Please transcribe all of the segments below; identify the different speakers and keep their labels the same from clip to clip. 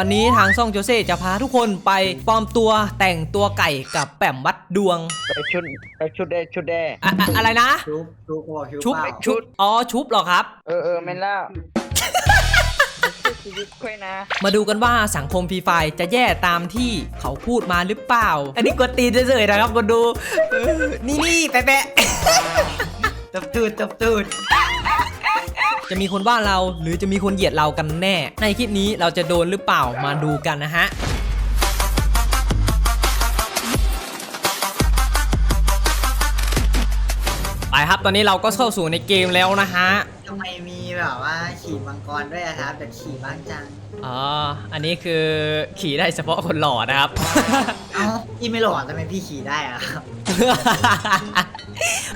Speaker 1: วันนี้ทางซ่องโจเซ่จะพาทุกคนไปปลอมตัวแต่งตัวไก่กับแปมวัดดวง
Speaker 2: ไปชุดไปชุดได้ชุดได้
Speaker 1: อะอะอะไรนะ
Speaker 3: ชุบชุบหัวชุบ
Speaker 1: ชุบ
Speaker 3: เปล่า
Speaker 1: ชุบอ๋อชุบเหรอครับ
Speaker 2: เออเออแม่นแล้วชีวิตค่อยนะ
Speaker 1: มาดูกันว่าสังคมฟรีไฟจะแย่ตามที่เขาพูดมาหรือเปล่า อันนี้กดตีนเฉยๆนะครับคนดูเออนี่นี่แปะแปะ
Speaker 3: จับตูดจับตูด
Speaker 1: จะมีคนว่าเราหรือจะมีคนเหยียดเรากันแน่ ในคลิปนี้เราจะโดนหรือเปล่ามาดูกันนะฮะไปครับตอนนี้เราก็เข้าสู่ในเกมแล้วนะฮะ
Speaker 3: ทำไมมีแบบว่าขี่มังกรด้วยอะครับแต่ขี่บ้างจัง
Speaker 1: อ๋ออันนี้คือขี่ได้เฉพาะคนหล่อนะครับ
Speaker 3: เอ้าพี่ไม่หล่อทำไมพี่ขี่ได้อะครับ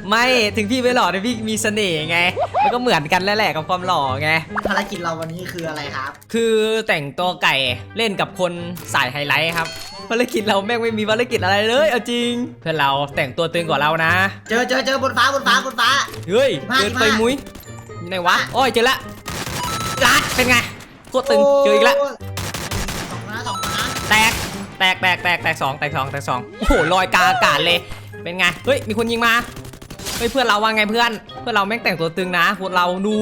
Speaker 1: ไม่ถึงพี่ไม่หล่อแต่พี่มีเสน่ห์ไง มันก็เหมือนกันแล้วแหละกับความหล่อไง
Speaker 3: ภารกิจเราวันนี้คืออะไรครับ
Speaker 1: คือแต่งตัวไก่เล่นกับคนสายไฮไลท์ครับ ภารกิจเราแม่งไม่มีภารกิจอะไรเลยเอาจริง เพื่อนเราแต่งตัวตึงกว่าเรานะ
Speaker 3: เจอเจอเจอบนฟ้าบนฟ้าบนฟ้า
Speaker 1: เฮ้ย
Speaker 3: มา
Speaker 1: เกินไป
Speaker 3: มา
Speaker 1: มุ้ยอยู่ไหนวะโอ้ยเจอละลัดเป็นไงโคตรตึงเจออีกละ
Speaker 3: โสองคนนะสองคนนะ
Speaker 1: แตกแตกแตกแตกแตกสองแตกสองแตกสองโอ้โหลอยกลางอากาศเลย เป็นไง เฮ้ย มีคนยิงมา เฮ้ย เพื่อนเราว่าไงเพื่อน เพื่อนเราแม่งแต่งตัวตึงนะพวกเราดู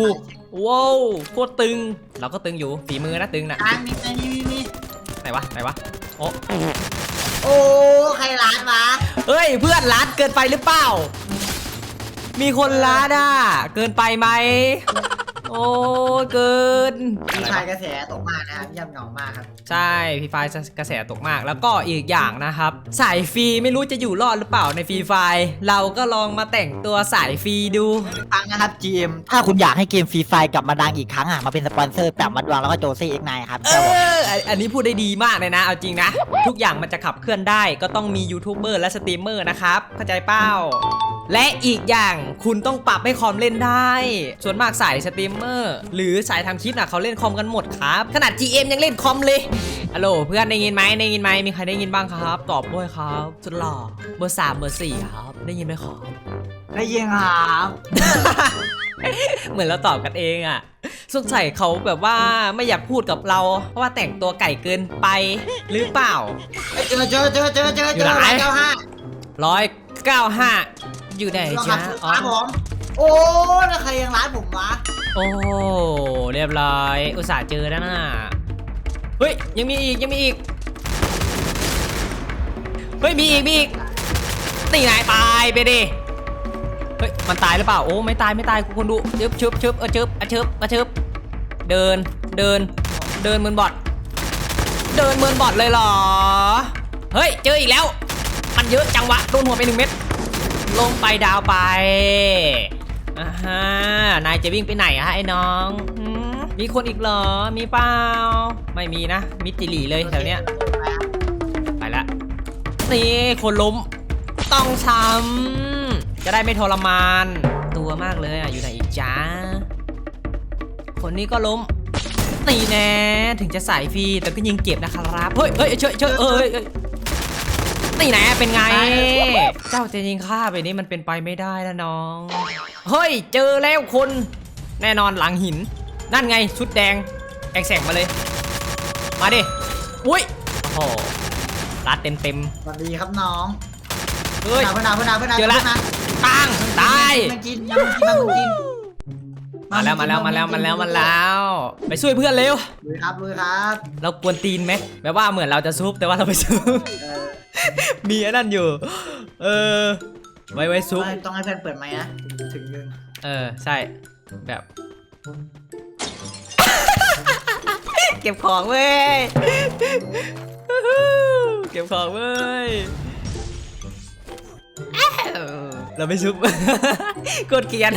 Speaker 1: ว้าวโคตรตึง เราก็ตึงอยู่ ฝีมือนะตึงนะ
Speaker 3: กลางมีมีมีมี
Speaker 1: ไหนวะ ไหนวะ โอ้
Speaker 3: โอ้ใครร้านวะ
Speaker 1: เฮ้ย เพื่อนลัดเกินไปหรือเปล่า มีคนลัดอะ เกินไปไหม โอ้เกิน
Speaker 3: มีใครกระแสตกมากนะครับเยี่ยมเหงามากครับ
Speaker 1: ใช่พี่ไฟล์กระแสตกมาก แล้วก็อีกอย่างนะครับ สายฟรีไม่รู้จะอยู่รอดหรือเปล่าในฟรีไฟล์เราก็ลองมาแต่งตัวสายฟรีดู
Speaker 4: ฟังนะครับ GM ถ้าคุณอยากให้เกมฟรีไฟกลับมาดังอีกครั้งอะมาเป็นสปอนเซอร์แปมมัดวางแล้วก็โจซี่เอ็กไนครับ
Speaker 1: เอ
Speaker 4: ครับผม
Speaker 1: ออันอันนี้พูดได้ดีมากเลยนะ เอาจริงนะ ทุกอย่างมันจะขับเคลื่อนได้ ก็ต้องมียูทูบเบอร์และสตรีมเมอร์นะครับเข้าใจเป้า และอีกอย่างคุณต้องปรับให้คอมเล่นได้ ส่วนมากสายสตรีมเมอร์ หรือสายทำคลิปนะเขาเล่นคอมกันหมดครับ ขนาด GM ยังเล่นคอมเลยฮัลโหลเพื่อนได้ยินไหมได้ยินไหมมีใครได้ยินบ้างครับ ตอบด้วยครับสุดหล่อเบอร์สามเบอร์สี่ครับ ได้ยินไหมครับ
Speaker 3: ได้ยินครับ
Speaker 1: เหมือนเราตอบกันเองอะสงสัยเขาแบบว่าไม่อยากพูดกับเรา เพราะว่าแต่งตัวไก่เกินไปหรือเปล่า
Speaker 3: เอ้ยเจอเจอเจอเจอเจอ
Speaker 1: อยู่
Speaker 3: เจอ
Speaker 1: ไหน
Speaker 3: ร้านเก้าห้า
Speaker 1: ร้อยเก้าห้า อยู่ไหน
Speaker 3: ลอง
Speaker 1: จ๊ะ
Speaker 3: ขับ
Speaker 1: อ๋อ
Speaker 3: ร้านผม โอ้แล้วใครยังร้านผมวะ
Speaker 1: โอ้เรียบร้อย อุตส่าห์เจอแล้วนะเฮ้ยยังมีอีกยังมีอีกเฮ้ยมีอีกมีอีกตีไหนตายไปดิเฮ้ยมันตายหรือเปล่าโอ้ไม่ตายไม่ตายคุณดูชึบชึบชึบเออชึบอะชึบอะชึบเดินเดินเดินเหมือนบอทเดินเหมือนบอทเลยเหรอเฮ้ยเจออีกแล้ว มันเยอะจังวะโดนหัวไปหนึ่งเม็ด ลงไปดาวไปอ่าฮะนายจะวิ่งไปไหนอะฮะไอ้น้องหืมมีคนอีกเหรอ มีเปล่า ไม่มีนะ มิดจิหลีเลยแถวเนี้ย ไปละ นี่คนล้ม ต้องช้ำจะได้ไม่ทรมาน ตัวมากเลยอะ อยู่ไหนอีกจ้า คนนี้ก็ล้ม ตีแน่ ถึงจะสายฟรีแต่ก็ยิงเก็บนะครับ เฮ้ยเฮ้ยเชยเชยเอ้ยเอ้ย ตีแน่เป็นไง เจ้าจะยิงข้าไปนี้มันเป็นไปไม่ได้นะน้อง เฮ้ย เจอแล้วคน แน่นอนหลังหิน นั่นไงชุดแดงแองแสงมาเลย มาดิ อุ้ย โอ้โหรัดเต็มเต็ม
Speaker 3: สวัสดีครับน้อง
Speaker 1: ๆเฮ้ย
Speaker 3: เพื่อนนาเพื่อนนาเพื่อนนา
Speaker 1: เจอละ
Speaker 3: พื่นนา
Speaker 1: ปังตาย
Speaker 3: มันกินยังมันกินมันกิน
Speaker 1: มาแล้วมาแล้วมาแล้วมาแล้วมาแล้ว ไปช่วยเพื่อนเร็ว
Speaker 3: ลุยครับลุยครับ
Speaker 1: เรากวนตีนไหมแบบว่าเหมือนเราจะซุบแต่ว่าเราไปซุบ
Speaker 3: เออ
Speaker 1: มีอันนั่นอยู่ เออ ไว้ไว้ซุป
Speaker 3: ต้องให้เพื่อนเปิดไหมค์นะถึงหนึ่ง
Speaker 1: เออ ใช่ แบบ เก็บของเว้ย เก็บของเว้ยเออเราไม่ซุป กดเกลียน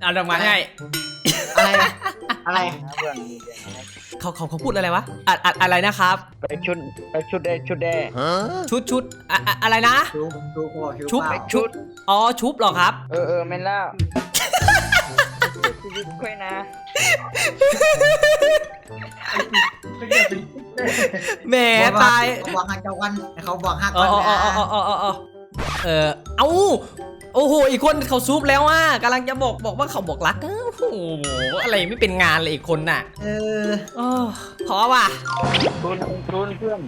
Speaker 1: เอาทำงานง่าย
Speaker 3: อะไรอะ ไร
Speaker 1: เขาเขาเขาพูดอะไรวะอะอะอะไรนะครับ
Speaker 2: ไปชุดไปชุดได้ชุดได้
Speaker 1: ชุดชุดอะอะอะไรนะ
Speaker 3: ชุบชุบหัว
Speaker 1: ชุบ
Speaker 3: เปล่า
Speaker 2: ชุด
Speaker 1: อ๋อชุบเหรอครับ
Speaker 2: เออเออแม่นแล้วชีวิตค่อยนะ
Speaker 1: แหมตาย
Speaker 3: เขาบอกหักเจ้าวันเขาบอกหัก
Speaker 1: อ๋
Speaker 3: วั
Speaker 1: อนอ๋ออ๋อ
Speaker 3: นะ
Speaker 1: อ๋ออ๋ออ๋อเออเอ้า โอ้โห อีกคนเขาซุปแล้วอะกำลังจะบอกบอกว่าเขาบอกรักอ้าวโอ้โห อะไรไม่เป็นงานเลยอีกคนน่ะ
Speaker 3: เออ
Speaker 1: โอ้ท้อว่ะ
Speaker 2: คุณคุณเพื่อน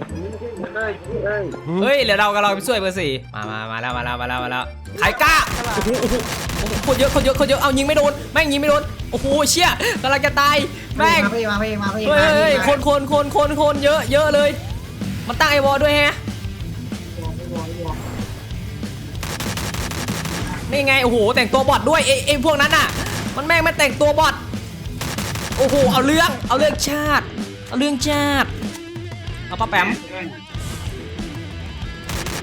Speaker 2: เอ้ยเอ้ย
Speaker 1: เฮ้ยเดี๋ยวเรากำลังไปช่วยเบอร์สี่มามามาแล้วมาแล้วมาแล้วมาแล้วใครกล้าโอ้โหโอ้โหโอ้โหคนเยอะคนเยอะคนเยอะเอายิงไม่โดนแม่งยิงไม่โดนโอ้โหเชี่ยกำลังจะตายแม่ง
Speaker 3: มาพี่มาพี่มาพี่
Speaker 1: เฮ้ย
Speaker 3: มา
Speaker 1: เฮ้ย
Speaker 3: พี่
Speaker 1: คนคนคนคนคนเยอะเยอะเลย มันตั้งไอวอลด้วยแฮะ นี่ไงโอ้โหแต่งตัวบอทด้วยไอ้ไอ้พวกนั้นน่ะ มันแม่งมันแต่งตัวบอทโอ้โหเอาเรื่องเอาเรื่องชาติ เอาเรื่องชาติเอาป้าแปม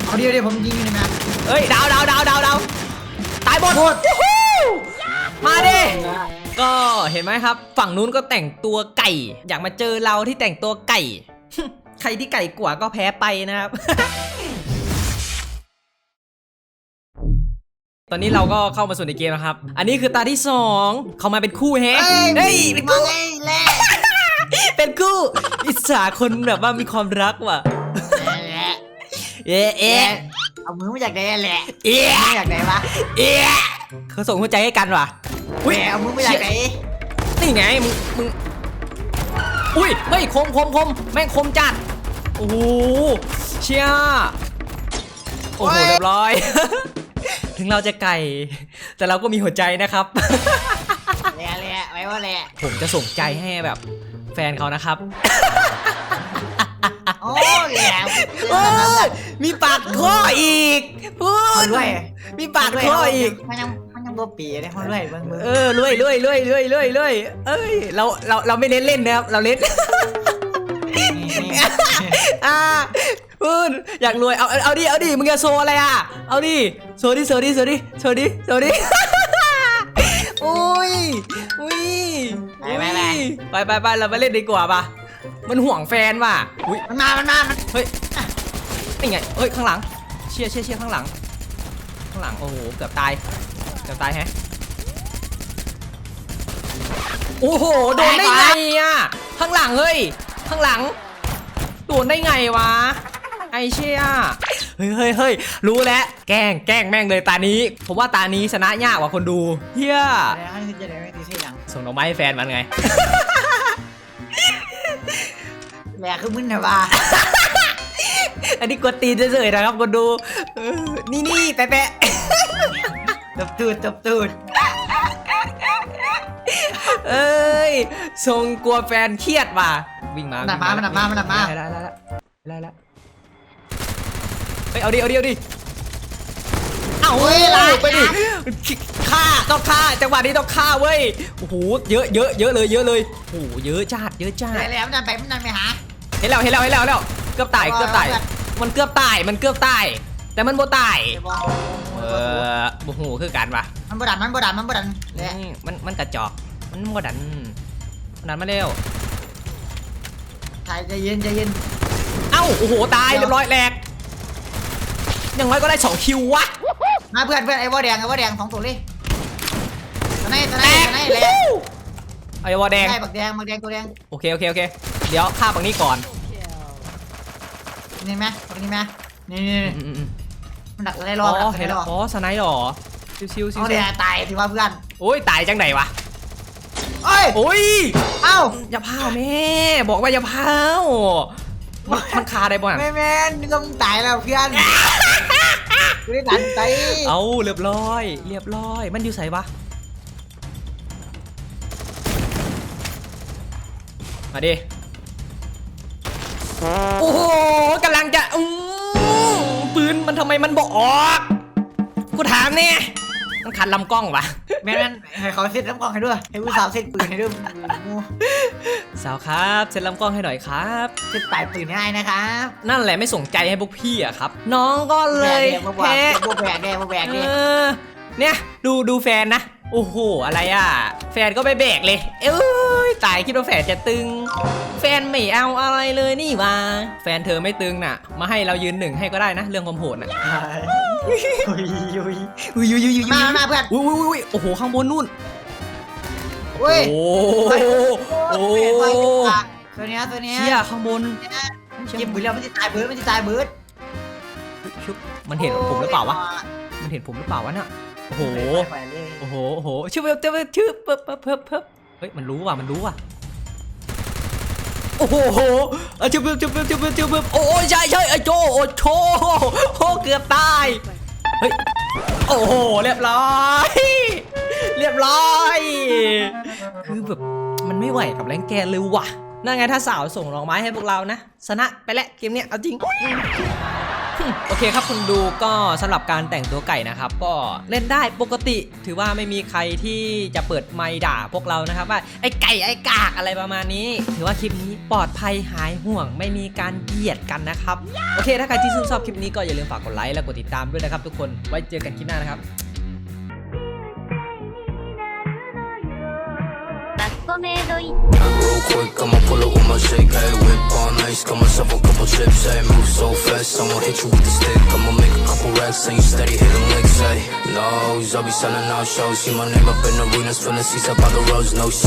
Speaker 3: เอาเดียวเดียวผมยิงอยู่ในแมป
Speaker 1: เอ้ยดาวดาวดาวดาวดาวตายหมดวู้ฮู้มาดิก็เห็นไหมครับ ฝั่งนู้นก็แต่งตัวไก่ อยากมาเจอเราที่แต่งตัวไก่ ใครที่ไก่กว่าก็แพ้ไปนะครับ ตอนนี้เราก็เข้ามาสู่ในเกมนะครับ อันนี้คือตาที่สองเขามาเป็นคู่แฮะ
Speaker 3: เฮ้ย
Speaker 1: เป็น
Speaker 3: มา
Speaker 1: คู่
Speaker 3: ไงแหละ
Speaker 1: เป็นคู่อิสาคนแบบว่ามีความรักว่ะ
Speaker 3: แหละ
Speaker 1: เอ๊ะเอ๊ะ
Speaker 3: เอามือมาจากไหนแหละ
Speaker 1: เอ๊ะ
Speaker 3: มาจากไหนวะ
Speaker 1: เอ๊ะเขาส่งหัวใจให้กันว่ะ
Speaker 3: แหมเอามือมาจากไหน
Speaker 1: นี่ไงมึงมึงอุ้ยเฮ้ยคมคมคมแม่งคมจัดโอ้โหเชียโอ้โหเรียบร้อย ถึงเราจะไก่ แต่เราก็มีหัวใจนะครับ
Speaker 3: แหละแหละไว้ว่าแหละ
Speaker 1: ผมจะส่งใจให้แบบแฟนเขานะครับ
Speaker 3: โอ้แหละ
Speaker 1: โอ้ยมีปากข้ออีกพู
Speaker 3: มา
Speaker 1: ด
Speaker 3: ด้วย
Speaker 1: มีปากข้ออีก
Speaker 3: มันยังมันยังบัวปีเลยมาด้วยเบิ้งเบิ้ง
Speaker 1: เออรวยรวยรวยรวยรวยรวยเอ้ยเราเราเราไม่เล่นเล่นนะครับ เราเล่น
Speaker 3: นี่นี่
Speaker 1: อ่า พูดอยากรวยเอาเอาเอาดิเอาดิมึงจะโซอะไรอะเอาดิโซดิโซดิโซดิโซดิโซดิอุ้ยอุ้ยอุ้ยไปไปไปเราไปเล่นดีกว่าป่ะมันห่วงแฟนว่ะอุ้ย
Speaker 3: มันมามันมามัน
Speaker 1: เฮ้ยนี่ไงเฮ้ยข้างหลัง เชียร์เชียร์เชียร์ข้างหลัง ข้างหลังโอ้โหเกือบตายเกือบตายแฮะโอ้โหโดนได้ไงอะข้างหลังเฮ้ยข้างหลังโดนได้ไงวะไอ เชี่ยเฮ้ยเฮ้ยเฮ้ยรู้แล้ว แกล้งแกล้งแม่งเลยตานี้ ผมว่าตานี้ชนะยากกว่าคนดูเฮีย
Speaker 3: อะไรนะนี่จะได้ไม่ตีเสียง
Speaker 1: ส่งดอกไม้ให้แฟนมันไง
Speaker 3: แหละคือมึนนะว่า
Speaker 1: อันนี้กดตีนเฉยๆนะครับคนดูเออนี่นี่แปะแปะ
Speaker 3: ตบตูดตบตูด
Speaker 1: เอ้ยทรงกลัวแฟนเครียดว่ะวิ่งมา
Speaker 3: มันหนักมามันหนักมามันหนักมา
Speaker 1: ได้ได้ได้ได้ได้ เฮ้ยเอาดิเอาดิเอาดิเอา
Speaker 3: เฮ้ยลาก
Speaker 1: ไปดิฆ่าต้องฆ่าจังหวะนี้ต้องฆ่าเว้ยโอ้โหเยอะเยอะเยอะเลยเยอะเลยโอ้โหเยอะจัดเยอะจัด
Speaker 3: ไหนแล้วมันดันไปมันดันไปหา
Speaker 1: เห็นแล้วเห็นแล้วเห็นแล้วเห็นแล้วเกือบตายเกือบตาย
Speaker 3: เออ
Speaker 1: มันเกือบตายมันเกือบตายแต่มันบ่ตาย
Speaker 3: เดี๋ยวบอก
Speaker 1: เออโอ้โหคือกันว่ะ
Speaker 3: มันบดันมันบดันมันบดันแหละ
Speaker 1: อืมมันมันกระจอกมันบ่ดันมันดันมาเร็ว
Speaker 3: ถ่ายใจเย็นใจเย็น
Speaker 1: เอ้าโอ้โหตายเรียบร้อยแหลก อย่างน้อยก็ได้สองคิววะ
Speaker 3: มาเพื่อนเพื่อนไอ้วอแดงไอ้วอแดงสองตัวเลยตอนไหนตอนไห
Speaker 1: แต
Speaker 3: น
Speaker 1: ก
Speaker 3: ตอนไหนแหละ
Speaker 1: ไอ้วอแดง
Speaker 3: ใช่บักแดงบักแดงตัวแดง
Speaker 1: โอเคโอเคโอเคเดี๋ยวฆ่าฝั่งนี้ก่อน
Speaker 3: นี่ไหมตรงนี้ไหมนี่นี่นี่
Speaker 1: อืมอืมอืม
Speaker 3: มันดักอะไรร
Speaker 1: อ๋
Speaker 3: อ
Speaker 1: อ
Speaker 3: ดักอะไร
Speaker 1: เห็น
Speaker 3: ร
Speaker 1: แล้ว
Speaker 3: อ
Speaker 1: อ๋อสไนด์เหรอซิวซิวซิว
Speaker 3: เอาเดี๋ยวตายถือว่าเพื่อน
Speaker 1: โอ้ยตายจังไหนวะ
Speaker 3: เอ้ย
Speaker 1: โอ้ย
Speaker 3: เอ้า
Speaker 1: อย่าพาวแม่บอกว่าอย่าพาวมันมันคาได้บ่อะ
Speaker 3: แม่แม่นึกว่ามึงตายแล้วเพื่อน ไม่ได้ดันไป
Speaker 1: เอาเรียบร้อย เรียบร้อย มันอยู่ใส่ปะมาดิ โอ้โหกำลังจะอือปืนมันทำไมมันบอกออก กูถามเนี่ย มันขัดลำกล้องวะ
Speaker 3: แม่แม่ให้เขาเซ็ตน้ำกล่องให้ด้วยให้ผู้สาวเซ็ตปืนให้ด้วยมู
Speaker 1: สาวครับเซ็นลำกล้องให้หน่อยครับ
Speaker 3: เซ็ตตายปืนให้นะครับ
Speaker 1: นั่นแหละไม่สนใจให้พวกพี่อะครับ น้องก็เล
Speaker 3: แบ
Speaker 1: ย
Speaker 3: กเดียวมาแบ
Speaker 1: แพ้
Speaker 3: กพวกแบกแดงมาแบก
Speaker 1: เอ
Speaker 3: ดิ
Speaker 1: อเนี่ยดูดูแฟนนะ โอ้โห อะไรอะ แฟนก็ไปแบกเลย เอ้ย ตายคิดว่าแฟนจะตึง แฟนไม่เอาอะไรเลยนี่วะแฟนเธอไม่ตึงน่ะ มาให้เรายืนหนึ่งให้ก็ได้นะ เรื่องความโหดน่ะ
Speaker 3: ยุยยุย
Speaker 1: อุ้ยอุ้ยอุ้ยอุ้ย
Speaker 3: มามาเพื่อน
Speaker 1: อุ้ยอุ้ยอุ้ยโอ้โห ข้างบนนู่น
Speaker 3: อุ้ย
Speaker 1: โอ้โหโอ้โห
Speaker 3: ตัวเนี้ยตัวเนี้ย
Speaker 1: เชี่ยข้างบน
Speaker 3: เก็บปืนแล้วมันจะตายเบิร์ดมันจะตายเบิร์ด
Speaker 1: ชุบมันเห็นผมหรือเปล่าวะ มันเห็นผมหรือเปล่าวะเนี่ย โอ้โห
Speaker 2: ไปเลย
Speaker 1: โอ้โห โอ้โห ชื่อเพิ่มชื่อเพิ่มเพิ่มเพิ่มเพิ่มเฮ้ย มันรู้ว่ะ มันรู้ว่ะ โอ้โหเออชื่อเพิ่มชื่อเพิ่มชื่อเพิ่มชื่อเพิ่มโอ้ยใช่ใช่ไอ้โจโอ้โชโอ้เกือบตาย เฮ้ย โอ้โห เรียบร้อย เรียบร้อย คือแบบ มันไม่ไหวกับแรงแกนเลยว่ะ นั่นไงถ้าสาวส่งดอกไม้ให้พวกเรานะ ชนะไปแล้วเกมเนี้ย เอาจริง โอเคครับคุณดูก็สำหรับการแต่งตัวไก่นะครับ ก็เล่นได้ปกติ ถือว่าไม่มีใครที่จะเปิดไมค์ด่าพวกเรานะครับว่าไอ้ไก่ไอ้กากอะไรประมาณนี้ ถือว่าคลิปนี้ปลอดภัยหายห่วง ไม่มีการเบียดกันนะครับ โอเค ถ้าใครที่ชื่นชอบคลิปนี้ก็อย่าลืมฝากกดไลค์และกดติดตามด้วยนะครับ ทุกคนไว้เจอกันคลิปหน้านะครับ
Speaker 5: マスコメイドイ
Speaker 6: Real quick, I'ma pull up with my shake, hey, whip on ice, got myself a couple chips, hey, move so fast, I'ma hit you with the stick, I'ma make a couple racks, and you steady hitting licks, hey, no, I'll be selling out shows, see my name up in the arenas, filling seats up by the roads, no shit.